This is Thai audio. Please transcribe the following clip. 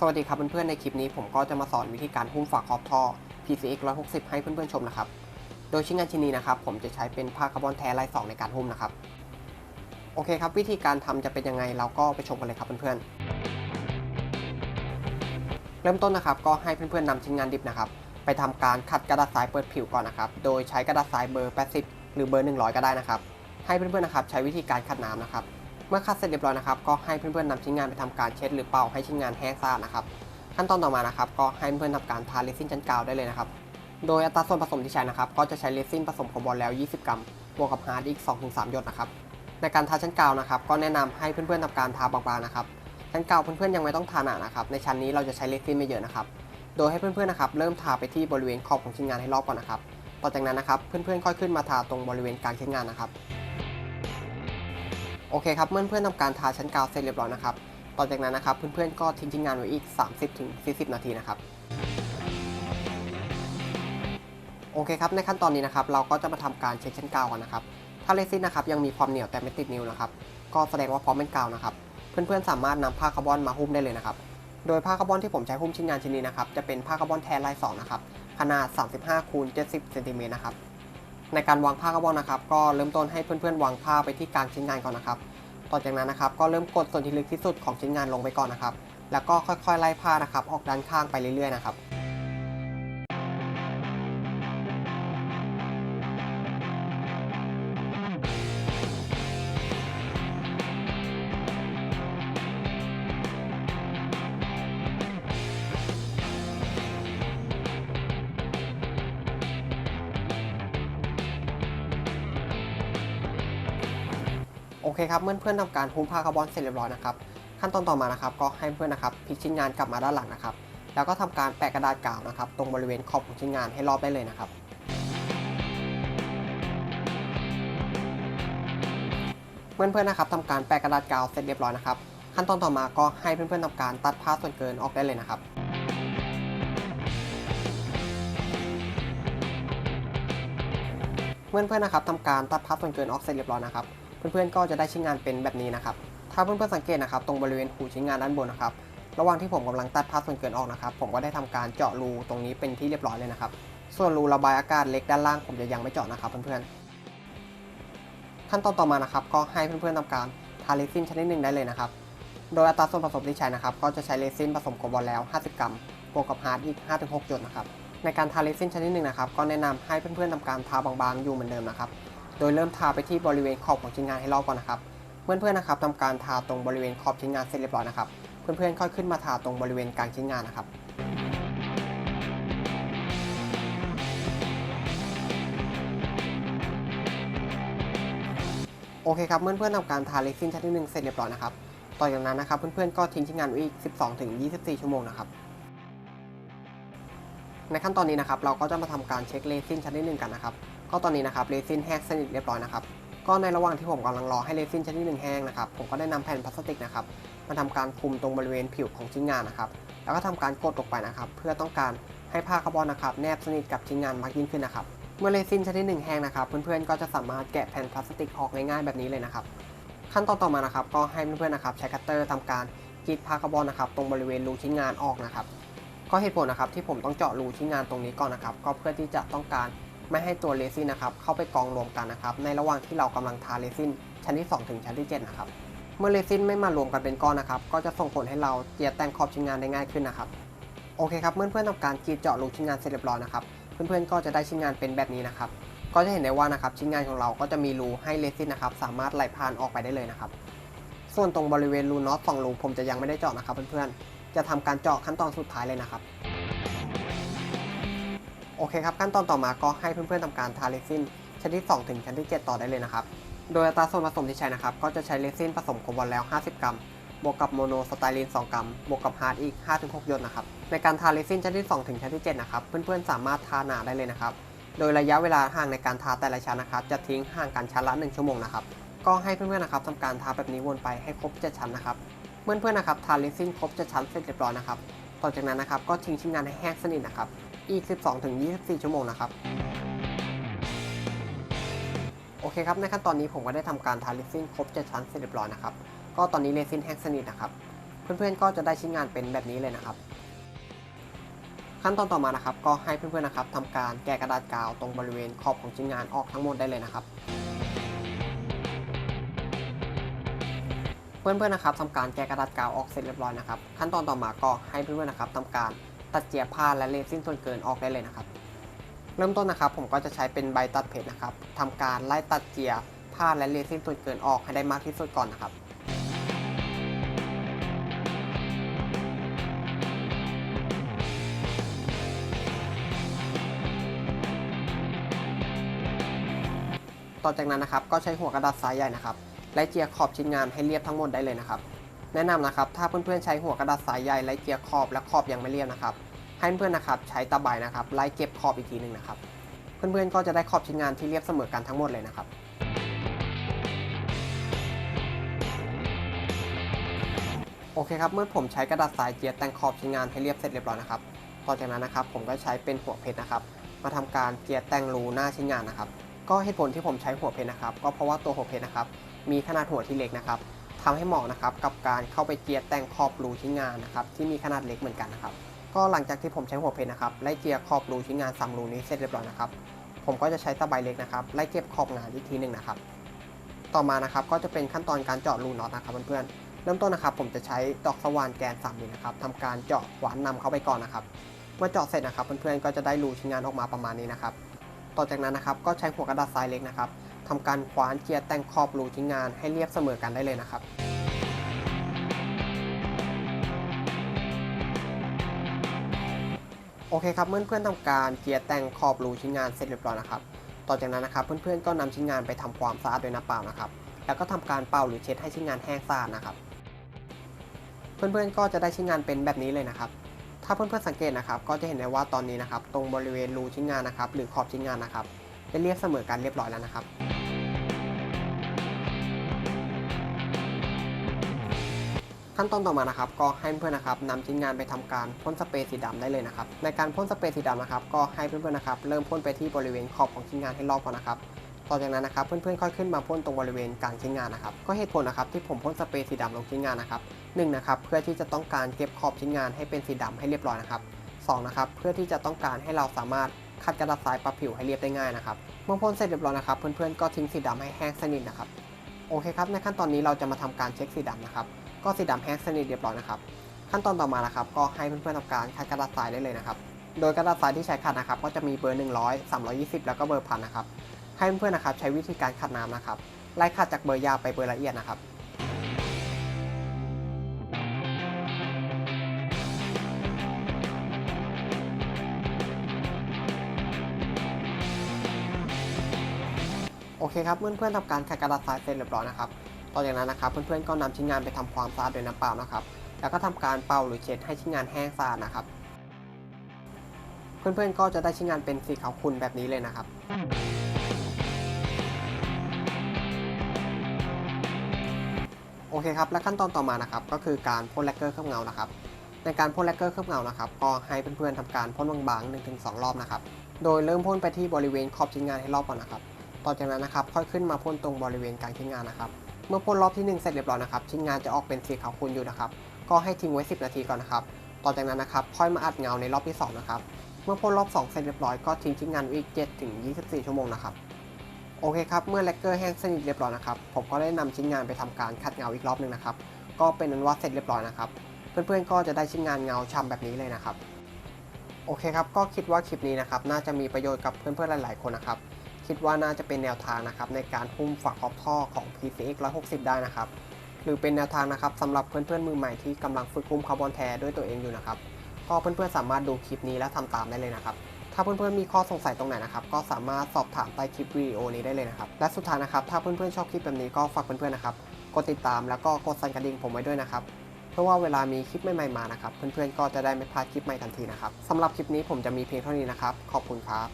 สวัสดีครับเพื่อนๆในคลิปนี้ผมก็จะมาสอนวิธีการหุ้มฝาครอบท่อ PCX 160 ให้เพื่อนๆชมนะครับ โดยชิ้นงานชิ้นนี้นะครับผมจะใช้เป็นผ้าคาร์บอนแท้ลายสองในการหุ้มนะครับ โอเคครับ วิธีการทำจะเป็นยังไงเราก็ไปชมกันเลยครับเพื่อนๆ เริ่มต้นนะครับก็ให้เพื่อนๆนำชิ้นงานดิบนะครับ ไปทำการขัดกระดาษทรายเปิดผิวก่อนนะครับ โดยใช้กระดาษทรายเบอร์ 80 หรือเบอร์ 100 ก็ได้นะครับ ให้เพื่อนๆนะครับใช้วิธีการขัดน้ำนะครับ เมื่อคัดเสร็จเรียบร้อยนะครับก็ให้เพื่อนๆนำชิ้นงานไปทำการเช็ดหรือเป่าให้ชิ้นงานแห้งสะอาดนะครับขั้นตอนต่อมานะครับก็ให้เพื่อนๆทำการทาเรซินชั้นกาวได้เลยนะครับโดยอัตราส่วนผสมที่ใช้นะครับก็จะใช้เรซินผสมโคบอลแล้ว 20 กรัมบวกกับฮาร์ดอีก 2-3 หยดนะครับในการทาชั้นกาวนะครับก็แนะนำให้เพื่อนๆทำการทาบางๆนะครับชั้นกาวเพื่อนๆยังไม่ต้องทาหนานะครับในชั้นนี้เราจะใช้เรซินไม่เยอะนะครับโดยให้เพื่อนๆนะครับเริ่มทาไปที่บริเวณขอบของชิ้นงานให้รอบก่อนนะครับต่อจากนั้นนะครับเพื่อนๆค่อยขึ้นมาทาตรงบริเวณกลางชิ้นงานนะครับ อเคครับเมื่อเพื่อนๆทำการทาชั้นกาวเสร็จเรียบร้อยนะครับต่อจากนั้นนะครับเพื่อนๆก็ทิ้งชิ้นงานไว้อีก 30-40 นาทีนะครับโอเคครับในขั้นตอนนี้นะครับเราก็จะมาทำการเช็คชั้นกาวกันนะครับถ้าเรซินนะครับยังมีความเหนียวแต่ไม่ติดนิ้วนะครับก็แสดงว่าพร้อมเป็นกาวนะครับเพื่อนๆสามารถนำผ้าคาร์บอนมาหุ้มได้เลยนะครับโดยผ้าคาร์บอนที่ผมใช้หุ้มชิ้นงานชิ้นนี้นะครับจะเป็นผ้าคาร์บอนแทนลายสองนะครับขนาด 35คูณ70เซนติเมตรนะครับ ในการวางผ้ากระบอนนะครับ ก็เริ่มต้นให้เพื่อนๆ วางผ้าไปที่กลางชิ้นงานก่อนนะครับ ต่อจากนั้นนะครับ ก็เริ่มกดส่วนที่ลึกที่สุดของชิ้นงานลงไปก่อนนะครับ แล้วก็ค่อยๆไล่ผ้านะครับ ออกด้านข้างไปเรื่อยๆนะครับ โอเคครับเมื่อเพื่อนทำการหุ้มผ้าคาร์บอนเสร็จเรียบร้อยนะครับขั้นตอนต่อมานะครับก็ให้เพื่อนนะครับพลิกชิ้นงานกลับมาด้านหลังนะครับ แล้วก็ทำการแปะกระดาษกาวนะครับตรงบริเวณขอบของชิ้นงานให้รอบได้เลยนะครับ เพื่อนๆนะครับทำการแปะกระดาษกาวเสร็จเรียบร้อยนะครับ ขั้นตอนต่อมาก็ให้เพื่อนๆทำการตัดผ้าส่วนเกินออกได้เลยนะครับเพื่อนๆนะครับทำการตัดผ้าส่วนเกินออกเสร็จเรียบร้อยนะครับ เพื่อนๆก็จะได้ชิ้นงานเป็นแบบนี้นะครับ ถ้าเพื่อนๆสังเกตนะครับ ตรงบริเวณหูชิ้นงานด้านบนนะครับ ระหว่างที่ผมกำลังตัดผ้าส่วนเกินออกนะครับ ผมก็ได้ทำการเจาะรูตรงนี้เป็นที่เรียบร้อยเลยนะครับ ส่วนรูระบายอากาศเล็กด้านล่างผมจะยังไม่เจาะนะครับเพื่อนๆ ขั้นตอนต่อมานะครับ ก็ให้เพื่อนๆทำการทาเรซินชนิดหนึ่งได้เลยนะครับ โดยอัตราส่วนผสมที่ใช้นะครับ ก็จะใช้เรซินผสมโคบอลแล้ว 50 กรัม บวกกับฮาร์ดอีก 5-6หยดนะครับ ในการทาเรซินชนิดหนึ่งนะครับ ก็แนะนำให้เพื่อนๆทำการทาบางๆอยู่เหมือนเดิมนะครับ โดยเริ่มทาไปที่บริเวณขอบของชิ้นงานให้รอบก่อนนะครับ เพื่อนๆนะครับทำการทาตรงบริเวณขอบชิ้นงานเสร็จเรียบร้อยนะครับ เพื่อนๆค่อยขึ้นมาทาตรงบริเวณกลางชิ้นงานนะครับโอเคครับเพื่อนๆทำการทาเรซินชั้นที่หนึ่งเสร็จเรียบร้อยนะครับ ต่อจากนั้นนะครับเพื่อนๆก็ทิ้งชิ้นงานไว้อีก 12-24 ชั่วโมงนะครับ ในขั้นตอนนี้นะครับเราก็จะมาทำการเช็คเรซินชั้นที่หนึ่งกันนะครับก็ตอนนี้นะครับเรซินแห้งสนิทเรียบร้อยนะครับก็ในระหว่างที่ผมกำลังรอให้เรซินชั้นที่หนึ่งแห้งนะครับผมก็ได้นำแผ่นพลาสติกนะครับมาทำการคลุมตรงบริเวณผิวของชิ้นงานนะครับแล้วก็ทำการกดลงไปนะครับเพื่อต้องการให้ผ้าคาร์บอนนะครับแนบสนิทกับชิ้นงานมากยิ่งขึ้นนะครับเมื่อเรซินชั้นที่หนึ่งแห้งนะครับเพื่อนๆก็จะสามารถแกะแผ่นพลาสติกออกง่ายๆแบบนี้เลยนะครับขั้นตอนต่อมานะครับก็ให้เพื่อนๆนะครับใช้คัตเตอร์ทำการกรีดผ้าคาร์บอนนะครับตรงบริเวณรูชิ้นงานออกนะครับ ก็เหตุผลนะครับที่ผมต้องเจาะรูชิ้นงานตรงนี้ก่อนนะครับ ก็เพื่อที่จะต้องการไม่ให้ตัวเรซินนะครับเข้าไปกองรวมกันนะครับ ในระหว่างที่เรากำลังทาเรซินชั้นที่ 2 ถึงชั้นที่ 7 นะครับ เมื่อเรซินไม่มารวมกันเป็นก้อนนะครับ ก็จะส่งผลให้เราเจียแต่งขอบชิ้นงานได้ง่ายขึ้นนะครับ โอเคครับเมื่อเพื่อนๆทำการกีดเจาะรูชิ้นงานเสร็จเรียบร้อยนะครับ เพื่อนๆก็จะได้ชิ้นงานเป็นแบบนี้นะครับ ก็จะเห็นได้ว่านะครับชิ้นงานของเราก็จะมีรูให้เรซินนะครับสามารถไหลผ่านออกไปได้เลยนะครับ ส่วนตรงบริเวณรูน็อตสองรูผมจะยังไม่ได้เจาะนะครับเพื่อนๆ จะทำการเจาะขั้นตอนสุดท้ายเลยนะครับ โอเคครับ ขั้นตอนต่อมาก็ให้เพื่อนๆทำการทาเรซินชั้นที่ 2 ถึงชั้นที่ 7 ต่อได้เลยนะครับ โดยอัตราส่วนผสมที่ใช้นะครับ ก็จะใช้เรซินผสมโคบอลแล้ว 50 กรัม บวกกับโมโนสไตรีน 2 กรัม บวกกับฮาร์ดอีก 5-6 หยดนะครับ ในการทาเรซินชั้นที่ 2 ถึงชั้นที่ 7 นะครับ เพื่อนๆสามารถทาหนาได้เลยนะครับ โดยระยะเวลาห่างในการทาแต่ละชั้นนะครับ จะทิ้งห่างกันชั้นละ 1 ชั่วโมงนะครับ ก็ให้เพื่อนๆนะครับทำการทาแบบนี้วนไปให้ครบ 7 ชั้นนะครับ เพื่อนๆนะครับทาเรซินครบ7ชั้นเสร็จเรียบร้อยนะครับ ต่อจากนั้นนะครับก็ทิ้งชิ้นงานให้แห้งสนิทนะครับ อีก 12-24 ชั่วโมงนะครับ โอเคครับ ในขั้นตอนนี้ผมก็ได้ทำการทาเรซินครบ7ชั้นเสร็จเรียบร้อยนะครับ ก็ตอนนี้เรซินแห้งสนิทนะครับ เพื่อนๆก็จะได้ชิ้นงานเป็นแบบนี้เลยนะครับ ขั้นตอนต่อมานะครับ ก็ให้เพื่อนๆนะครับทำการแกะกระดาษกาวตรงบริเวณขอบของชิ้นงานออกทั้งหมดได้เลยนะครับ พื่อนๆนะครับทำการแกะกระดาษกาวออกเสร็จเรียบร้อยนะครับขั้นตอนต่อมาก็ให้เพื่อนๆนะครับทำการตัดเจียผ้าและเลซิ่งส่วนเกินออกได้เลยนะครับ เริ่มต้นนะครับผมก็จะใช้เป็นใบตัดเพชรนะครับทำการไล่ตัดเจียผ้าและเลซิ่งส่วนเกินออกให้ได้มากที่สุดก่อนนะครับต่อจากนั้นนะครับก็ใช้หัวกระดาษทรายใหญ่นะครับ ไล่เจียขอบชิ้นงานให้เรียบทั้งหมดได้เลยนะครับ แนะนำนะครับถ้าเพื่อนๆใช้หัวกระดาษทรายใหญ่ไล่เจียขอบและขอบยังไม่เรียบนะครับ ให้เพื่อนๆนะครับใช้ตะไบนะครับไล่เก็บขอบอีกทีหนึ่งนะครับ เพื่อนๆก็จะได้ขอบชิ้นงานที่เรียบเสมอกันทั้งหมดเลยนะครับโอเคครับเมื่อผมใช้กระดาษทรายเจียแต่งขอบชิ้นงานให้เรียบเสร็จเรียบร้อยนะครับต่อจากนั้นนะครับผมก็ใช้เป็นหัวเพชรนะครับ มาทำการเจียแต่งรูหน้าชิ้นงานนะครับ ก็เหตุผลที่ผมใช้หัวเพชรนะครับ ก็เพราะว่าตัวหัวเพชรนะครับ มีขนาดหัวที่เล็กนะครับทำให้เหมาะนะครับกับการเข้าไปเจียแต่งขอบรูชิ้นงานนะครับที่มีขนาดเล็กเหมือนกันนะครับ ก็หลังจากที่ผมใช้หัวเพชรนะครับไล่เจียขอบรูชิ้นงานสามรูนี้เสร็จเรียบร้อยนะครับ ผมก็จะใช้ตะไบเล็กนะครับไล่เก็บขอบงานอีกทีหนึ่งนะครับ ต่อมานะครับก็จะเป็นขั้นตอนการเจาะรูน็อตนะครับเพื่อนๆเริ่มต้นนะครับ ผมจะใช้ดอกสว่านแกน3มิลนะครับทำการเจาะหวานนำเข้าไปก่อนนะครับ เมื่อเจาะเสร็จนะครับเพื่อนๆก็จะได้รูชิ้นงานออกมาประมาณนี้นะครับ ต่อจากนั้นนะครับก็ใช้หัวกระดาษทรายเล็กนะครับทำการคว้านเจียแต่งขอบรูชิ้นงานให้เรียบเสมอกันได้เลยนะครับโอเคครับเมื่อเพื่อนทำการเจียแต่งขอบรูชิ้นงานเสร็จเรียบร้อยนะครับ ต่อจากนั้นนะครับเพื่อนๆก็นำชิ้นงานไปทำความสะอาดด้วยน้ำเปล่านะครับ แล้วก็ทำการเป่าหรือเช็ดให้ชิ้นงานแห้งสะอาดนะครับ เพื่อนๆก็จะได้ชิ้นงานเป็นแบบนี้เลยนะครับ ถ้าเพื่อนๆสังเกตนะครับ ก็จะเห็นได้ว่าตอนนี้นะครับ ตรงบริเวณรูชิ้นงานนะครับ หรือขอบชิ้นงานนะครับได้เรียบเสมอกันเรียบร้อยแล้วนะครับ ขั้นตอนต่อมานะครับ ก็ให้เพื่อนๆนะครับนำชิ้นงานไปทำการพ่นสเปรย์สีดำได้เลยนะครับ ในการพ่นสเปรย์สีดำนะครับ ก็ให้เพื่อนๆนะครับ เริ่มพ่นไปที่บริเวณขอบของชิ้นงานให้รอบก่อนนะครับ ต่อจากนั้นนะครับเพื่อนๆค่อยขึ้นมาพ่นตรงบริเวณกลางชิ้นงานนะครับก็เหตุผลนะครับที่ผมพ่นสเปรย์สีดำลงชิ้นงานนะครับหนึ่งนะครับเพื่อที่จะต้องการเก็บขอบชิ้นงานให้เป็นสีดำให้เรียบร้อยนะครับสองนะครับเพื่อที่จะต้องการให้เราสามารถคัดกระดาษทรายปรับผิวให้เรียบได้ง่ายนะครับเมื่อพ่นเสร็จเรียบร้อยนะครับเพื่อนๆก็ทิ้งสีดำให้แห้งสนิทนะครับโอเคครับในขั้นตอนนี้เราจะมาทำการเช็คสีดำนะครับก็สีดำแห้งสนิทเรียบร้อยนะครับขั้นตอนต่อมานะครับก็ให้เพื่อนๆทำการคัดกระดาษทรายได้เลยนะครับโดยกระดาษทรายที่ใช้ขัดนะครับก็จะมีเบอร์ 100 320 แล้วก็เบอร์พันนะครับ ให้เพื่อนๆนะครับใช้วิธีการขัดน้ำนะครับไล่ขัดจากเบอร์ยาวไปเบอร์ละเอียดนะครับโอเคครับเพื่อนๆทำการขัดกระดาษทรายเสร็จเรียบร้อยนะครับต่อจากนั้นนะครับเพื่อนๆก็นำชิ้นงานไปทำความสะอาดด้วยน้ำเปล่านะครับ แล้วก็ทำการเป่าหรือเช็ดให้ชิ้นงานแห้งสะอาดนะครับ เพื่อนๆก็จะได้ชิ้นงานเป็นสีขาวขุ่นแบบนี้เลยนะครับ อเคครับและขั้นตอนต่อมานะครับก็คือการพ่นแลกเกอร์เคลือบเงานะครับในการพ่นแลกเกอร์เคลือบเงานะครับก็ให้เพื่อนๆทำการพ่นบางๆ1-2 รอบนะครับโดยเริ่มพ่นไปที่บริเวณขอบชิ้นงานให้รอบก่อนนะครับต่อจากนั้นนะครับค่อยขึ้นมาพ่นตรงบริเวณกลางชิ้นงานนะครับเมื่อพ่นรอบที่ 1 เสร็จเรียบร้อยนะครับชิ้นงานจะออกเป็นสีขาวขุ่นอยู่นะครับก็ให้ทิ้งไว้ 10 นาทีก่อนนะครับต่อจากนั้นนะครับค่อยมาอัดเงาในรอบที่2นะครับเมื่อพ่นรอบ 2 เสร็จเรียบร้อยก็ทิ้งชิ้นงานไว้อีก7ถึง24 ชั่วโมงนะครับ โอเคครับ เมื่อแลกเกอร์แห้งสนิทเรียบร้อยนะครับ ผมก็ได้นำชิ้นงานไปทำการขัดเงาอีกรอบหนึ่งนะครับ ก็เป็นอันว่าเสร็จเรียบร้อยนะครับ เพื่อนๆก็จะได้ชิ้นงานเงาช่ำแบบนี้เลยนะครับ โอเคครับ ก็คิดว่าคลิปนี้นะครับ น่าจะมีประโยชน์กับเพื่อนๆหลาย ๆ คนนะครับ คิดว่าน่าจะเป็นแนวทางนะครับในการหุ้มฝักขอบท่อของ PCX 160 ได้นะครับ หรือเป็นแนวทางนะครับสำหรับเพื่อนๆมือใหม่ที่กำลังฝึกหุ้มคาร์บอนแท้ด้วยตัวเองอยู่นะครับ ก็เพื่อนๆสามารถดูคลิปนี้และทำตามได้เลยนะครับ ถ้าเพื่อนๆมีข้อสงสัยตรงไหนนะครับก็สามารถสอบถามใต้คลิปวิดีโอนี้ได้เลยนะครับและสุดท้ายนะครับถ้าเพื่อนๆชอบคลิปแบบนี้ก็ฝากเพื่อนๆนะครับกดติดตามแล้วก็กดสั่นกระดิ่งผมไว้ด้วยนะครับเพื่อว่าเวลามีคลิปใหม่ๆมานะครับเพื่อนๆก็จะได้ไม่พลาดคลิปใหม่ทันทีนะครับสำหรับคลิปนี้ผมจะมีเพียงเท่านี้นะครับขอบคุณครับ